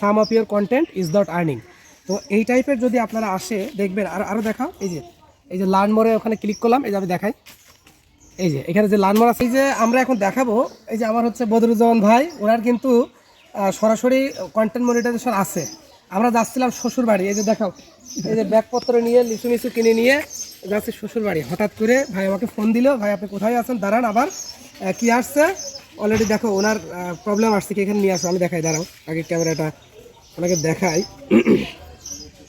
Some of your content is not earning তো এই টাইপের যদি আপনারা আসে, দেখবেন, আর আরও দেখাও, এই যে এই যে লার্ন মোড়ে ওখানে ক্লিক করলাম, এই যে আমি দেখাই। এই যে, এখানে যে লার্ন মোড় আছে, এই যে আমরা এখন দেখাবো, এই যে আমার হচ্ছে বদরুজ্জামান ভাই, ওনার কিন্তু সরাসরি কন্টেন্ট মনিটাইজেশন আছে। আমরা যাচ্ছিলাম শ্বশুর বাড়ি এই যে দেখাও, এই যে ব্যাগপত্র নিয়ে, লিচু মিচু কিনে নিয়ে যাচ্ছি শ্বশুর বাড়ি হঠাৎ করে ভাই আমাকে ফোন দিল, ভাই আপনি কোথায় আছেন? দাঁড়ান আবার কি আসছে? অলরেডি দেখো, ওনার প্রবলেম আসছে কি? এখানে নিয়ে আসো, আমি দেখাই, দাঁড়াও, আগে ক্যামেরাটা ওনাকে দেখাই।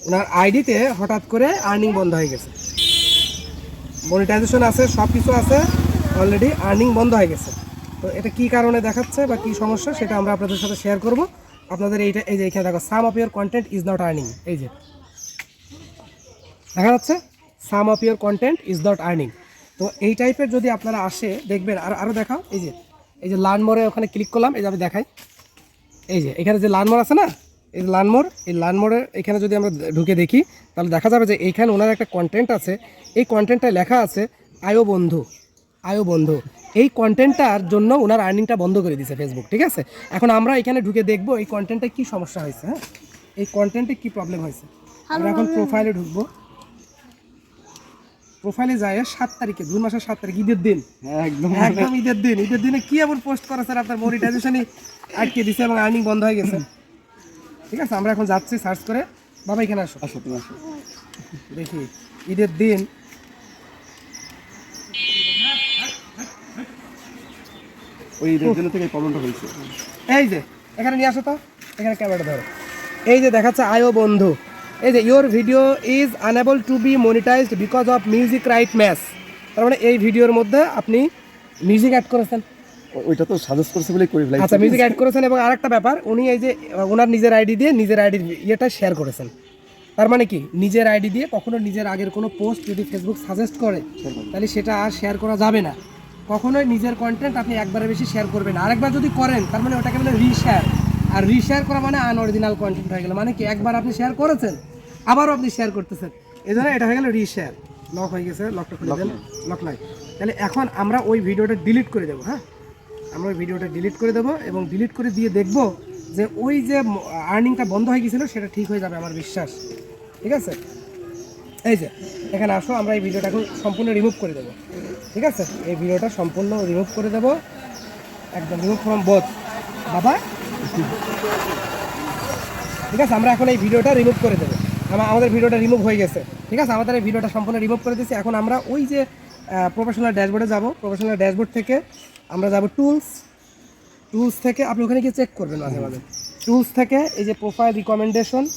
ওনার আইডিতে হঠাৎ করে আর্নিং বন্ধ হয়ে গেছে। মনিটাইজেশন আছে সব কিছু আছে অলরেডি আর্নিং বন্ধ হয়ে গেছে। তো এটা কি কারণে দেখাচ্ছে বা কি সমস্যা, সেটা আমরা আপনাদের সাথে শেয়ার করব। আপনাদের এইটা, এই যে এখানে দেখো some of your content is not earning এই যে। দেখা যাচ্ছে some of your content is not earning তো এই টাইপের যদি আপনারা আসে, দেখবেন, আর আরও দেখাও, এই যে। এই যে লার্ন মোড়ে ওখানে ক্লিক করলাম এই যে আমি দেখাই। এই যে এখানে যে লালমোড় আছে না এই যে লালমোড় এই লালমোড়ের এখানে যদি আমরা ঢুকে দেখি তাহলে দেখা যাবে যে এইখানে ওনার একটা কন্টেন্ট আছে। এই কন্টেন্টটা লেখা আছে আয়ো বন্ধু আয়ো বন্ধু। এই কন্টেন্টটার জন্য ওনার আর্নিংটা বন্ধ করে দিয়েছে ফেসবুক ঠিক আছে? এখন আমরা এখানে ঢুকে দেখব এই কন্টেন্টে কি সমস্যা হয়েছে হ্যাঁ? এই কন্টেন্টে কি প্রবলেম হয়েছে? আমরা এখন প্রোফাইলে ঢুকবো। প্রোফাইলে যায় সাত তারিখে জুন মাসের সাত তারিখ ঈদের দিন। একদম। একদম ঈদের দিন। ঈদের দিনে কি এমন পোস্ট করা স্যার? আপনার মনিটাইজেশনই আটকে দিছে এবং আর্নিং বন্ধ হয়ে গেছে। ঠিক আছে আমরা এখন যাচ্ছি সার্চ করে। বাবা এখানে আসো। আসো তুমি আসো। দেখি ঈদের দিন। ওই ঈদের জন্য থেকে এই প্রবলেমটা হয়েছে। এই যে এখানে নিয়ে আসো তো। এখানে ক্যামেরাটা ধরো। এই যে দেখাচ্ছে আয়ো বন্ধু। এই যে your video is unable to be monetized because of music right match তার মানে এই ভিডিওর মধ্যে আপনি মিউজিক অ্যাড করেছেন। ওইটা তো সাজেস্ট করছে বলেই করি ফেলাই আচ্ছা মিউজিক অ্যাড করেছেন এবং আরেকটা ব্যাপার উনি এই যে ওনার নিজের আইডি দিয়ে নিজের আইডির ইয়েটা শেয়ার করেছেন। তার মানে কি? নিজের আইডি দিয়ে কখনো নিজের আগের কোনো পোস্ট যদি ফেসবুক সাজেস্ট করে তাহলে সেটা আর শেয়ার করা যাবে না। কখনোই নিজের কন্টেন্ট আপনি একবারের বেশি শেয়ার করবেন আরেকবার যদি করেন তার মানে ওটাকে বলে রিশেয়ার আর রিশেয়ার করা মানে আনঅরিজিনাল কন্টেন্ট হয়ে গেল। মানে কি একবার আপনি শেয়ার করেছেন আবারও আপনি শেয়ার করতেছেন। এই জন্য এটা হয়ে গেল রিশেয়ার লক হয়ে গেছে লকটা খুলে দেন লক নাই। তাহলে এখন আমরা ওই ভিডিওটা ডিলিট করে দেবো হ্যাঁ? আমরা ওই ভিডিওটা ডিলিট করে দেবো এবং ডিলিট করে দিয়ে দেখব যে ওই যে আর্নিংটা বন্ধ হয়ে গেছিল সেটা ঠিক হয়ে যাবে আমার বিশ্বাস। ঠিক আছে? এই যে এখানে আসো আমরা এই ভিডিওটা এখন সম্পূর্ণ রিমুভ করে দেবো। ঠিক আছে? এই ভিডিওটা সম্পূর্ণ রিমুভ করে দেবো। একদম রিমুভ ফ্রম বোথ বাবা ঠিক আছে, আমরা এখন এই ভিডিওটা রিমুভ করে দেবো। আমা- আমাদের ভিডিওটা রিমুভ হয়ে গেছে। ঠিক আছে, আমাদের এই ভিডিওটা সম্পূর্ণ রিমুভ করে দিয়েছি। এখন আমরা ওই যে প্রফেশনাল ড্যাশবোর্ডে যাব। প্রফেশনাল ড্যাশবোর্ড থেকে আমরা যাব টুলস টুলস থেকে আপনি ওখানে গিয়ে চেক করবেন মাঝে মাঝে। টুলস থেকে এই যে প্রোফাইল রিকমেন্ডেশন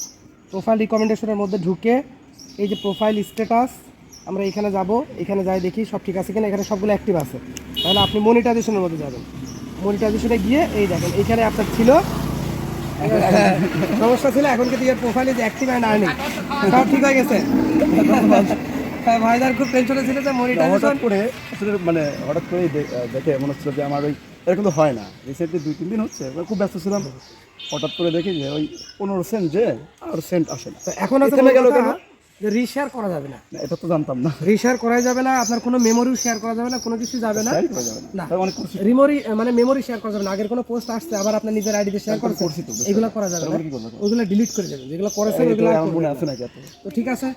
প্রোফাইল রিকমেন্ডেশনের মধ্যে ঢুকে এই যে প্রোফাইল স্ট্যাটাস আমরা এখানে যাব। এখানে যাই দেখি সব ঠিক আছে কিনা। এখানে সবগুলো অ্যাক্টিভ আছে। তাহলে আপনি মনিটাইজেশনের মধ্যে যাবেন। মনিটাইজেশনে গিয়ে এই দেখেন এইখানে আপনার ছিল। সমস্যা ছিল এখন কিন্তু প্রোফাইলে যে অ্যাক্টিভ অ্যান্ড আর্নিং সব ঠিক হয়ে গেছে। হ্যাঁ, ভাইদার খুব টেনশনে ছিল যে মনিটাইজেশন হঠাৎ করে আসলে মানে হঠাৎ করে দেখে মনে হচ্ছিল যে আমার ওই এরকম তো হয় না। রিসেন্টলি দুই তিন দিন হচ্ছে খুব ব্যস্ত ছিলাম। হঠাৎ করে দেখি যে ওই পনেরো সেন্ট যে আর সেন্ট আসে না। এখন গেল কেন? যে রিশেয়ার করা যাবে না। না, এটা তো জানতাম না। রিশেয়ার করা যাবে না আপনার কোনো মেমোরিও শেয়ার করা যাবে না কোনো কিছু যাবে না। না। না রিমোরি মানে মেমোরি শেয়ার করা যাবে না। আগের কোনো পোস্ট আসছে আবার আপনার নিজের আইডিতে শেয়ার করছি। এগুলো করা যাবে না? ওইগুলো ডিলিট করে দেবেন। যেগুলো করেছেন ওইগুলো মনে না। আছে নাকি তো ঠিক আছে।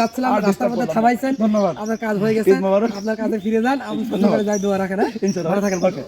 যাচ্ছিলাম রাস্তার মধ্যে থামাইছেন। ধন্যবাদ। আপনার কাজ হয়ে গেছে। আপনার কাজে ফিরে যান। আমি শ্বশুর বাড়ি যাই দোয়া রাখেন হ্যাঁ? ইনশাআল্লাহ। ভালো থাকেন Okay.